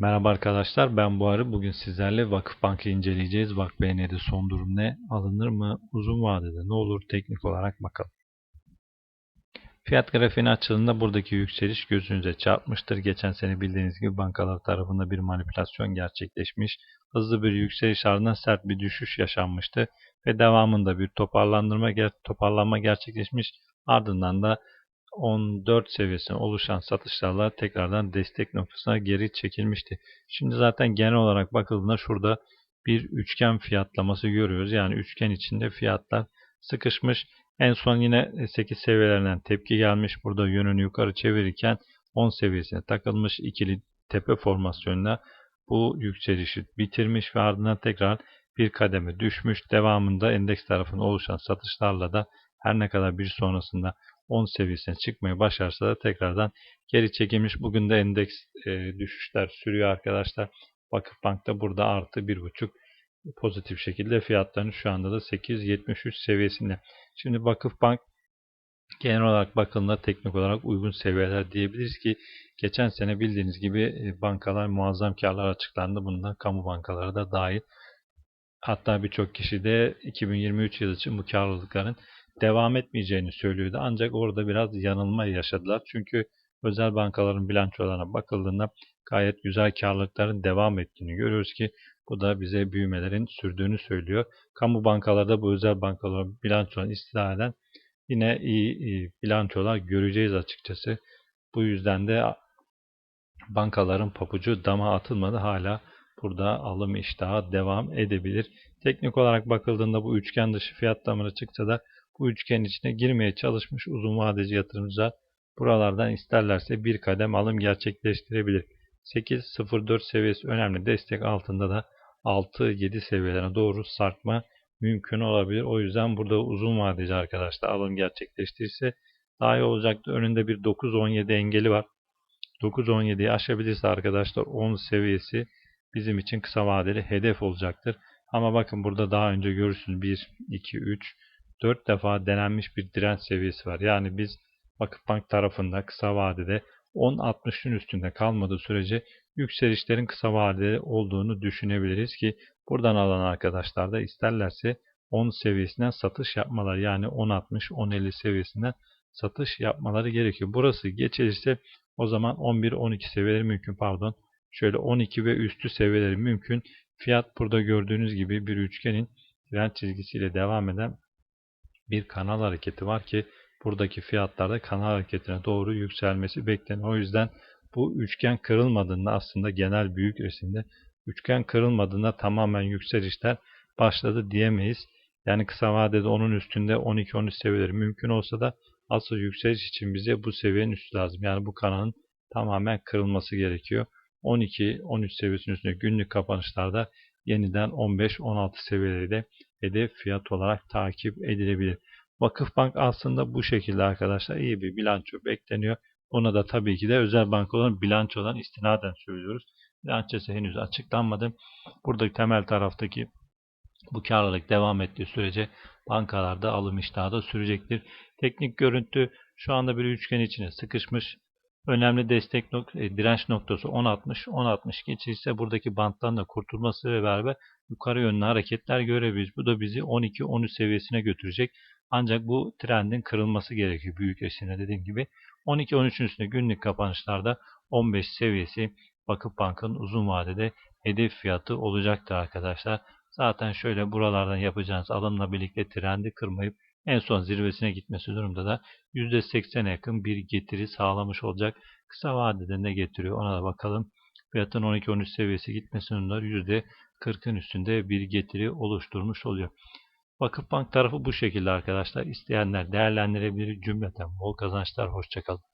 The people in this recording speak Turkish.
Merhaba arkadaşlar ben Buharı. Bugün sizlerle Vakıfbank'ı inceleyeceğiz. VakBN'de son durum ne? Alınır mı? Uzun vadede ne olur? Teknik olarak bakalım. Fiyat grafiğini açıldığında buradaki yükseliş gözünüze çarpmıştır. Geçen sene bildiğiniz gibi bankalar tarafında bir manipülasyon gerçekleşmiş. Hızlı bir yükseliş ardından sert bir düşüş yaşanmıştı. Ve devamında bir toparlanma gerçekleşmiş. Ardından da 14 seviyesine oluşan satışlarla tekrardan destek noktasına geri çekilmişti. Şimdi zaten genel olarak bakıldığında şurada bir üçgen fiyatlaması görüyoruz. Yani üçgen içinde fiyatlar sıkışmış. En son yine 8 seviyelerinden tepki gelmiş. Burada yönünü yukarı çevirirken 10 seviyesine takılmış ikili tepe formasyonuna bu yükselişi bitirmiş ve ardından tekrar bir kademe düşmüş. Devamında endeks tarafında oluşan satışlarla da her ne kadar bir sonrasında 10 seviyesine çıkmayı başarsa da tekrardan geri çekilmiş. Bugün de endeks e, düşüşler sürüyor arkadaşlar. Vakıfbank da burada artı 1.5 pozitif şekilde fiyatlarını şu anda da 8.73 seviyesinde. Şimdi Vakıfbank genel olarak bakıldığında teknik olarak uygun seviyeler diyebiliriz ki geçen sene bildiğiniz gibi e, bankalar muazzam karlar açıklandı. Bundan kamu bankaları da dahil. Hatta birçok kişi de 2023 yılı için bu karlılıkların devam etmeyeceğini söylüyordu. Ancak orada biraz yanılma yaşadılar. Çünkü özel bankaların bilançolarına bakıldığında gayet güzel karlılıkların devam ettiğini görüyoruz ki bu da bize büyümelerin sürdüğünü söylüyor. Kamu bankalarda bu özel bankaların bilançolarını istinaden yine iyi, iyi bilançolar göreceğiz açıkçası. Bu yüzden de bankaların papucu dama atılmadı. Hala burada alım iştahı devam edebilir. Teknik olarak bakıldığında bu üçgen dışı fiyatlamaları çıksa da bu üçgenin içine girmeye çalışmış uzun vadeci yatırımcılar buralardan isterlerse bir kadem alım gerçekleştirebilir. 8.04 seviyesi önemli destek altında da 6-7 seviyelerine doğru sarkma mümkün olabilir. O yüzden burada uzun vadeci arkadaşlar alım gerçekleştirirse daha iyi olacaktır. Önünde bir 9-17 engeli var. 9-17'yi aşabilirse arkadaşlar 10 seviyesi bizim için kısa vadeli hedef olacaktır. Ama bakın burada daha önce görürsünüz 1, 2, 3, 4 defa denenmiş bir direnç seviyesi var. Yani biz Vakıfbank tarafında kısa vadede 10.60'ın üstünde kalmadığı sürece yükselişlerin kısa vadeli olduğunu düşünebiliriz ki buradan alan arkadaşlar da isterlerse 10 seviyesinden satış yapmaları yani 10.60-10.50 seviyesinden satış yapmaları gerekiyor. Burası geçilirse o zaman 11-12 seviyeleri mümkün pardon. Şöyle 12 ve üstü seviyeleri mümkün. Fiyat burada gördüğünüz gibi bir üçgenin trend çizgisiyle devam eden bir kanal hareketi var ki buradaki fiyatlarda kanal hareketine doğru yükselmesi bekleniyor. O yüzden bu üçgen kırılmadığında aslında genel büyük resimde üçgen kırılmadığında tamamen yükselişler başladı diyemeyiz. Yani kısa vadede onun üstünde 12-13 seviyeleri mümkün olsa da asıl yükseliş için bize bu seviyenin üstü lazım. Yani bu kanalın tamamen kırılması gerekiyor. 12-13 seviyesinin üstünde günlük kapanışlarda yeniden 15-16 seviyeleri de hedef fiyat olarak takip edilebilir. Vakıfbank aslında bu şekilde arkadaşlar iyi bir bilanço bekleniyor. Ona da tabii ki de özel bankaların bilançodan istinaden söylüyoruz. Bilançosu henüz açıklanmadı. Buradaki temel taraftaki bu karlılık devam ettiği sürece bankalarda alım iştahı da sürecektir. Teknik görüntü şu anda bir üçgen içine sıkışmış. Önemli destek nok e, direnç noktası 10.60. 10.60 geçirse buradaki banttan da kurtulması ve beraber yukarı yönlü hareketler görebiliriz. Bu da bizi 12-13 seviyesine götürecek. Ancak bu trendin kırılması gerekiyor büyük eşliğine dediğim gibi. 12-13'ün üstünde günlük kapanışlarda 15 seviyesi Vakıfbank'ın uzun vadede hedef fiyatı olacaktır arkadaşlar. Zaten şöyle buralardan yapacağınız alımla birlikte trendi kırmayıp en son zirvesine gitmesi durumda da %80'e yakın bir getiri sağlamış olacak. Kısa vadede ne getiriyor ona da bakalım. Fiyatın 12-13 seviyesi gitmesi durumda %40'ın üstünde bir getiri oluşturmuş oluyor. Vakıfbank tarafı bu şekilde arkadaşlar. İsteyenler değerlendirebilir cümleten. Bol kazançlar. Hoşçakalın.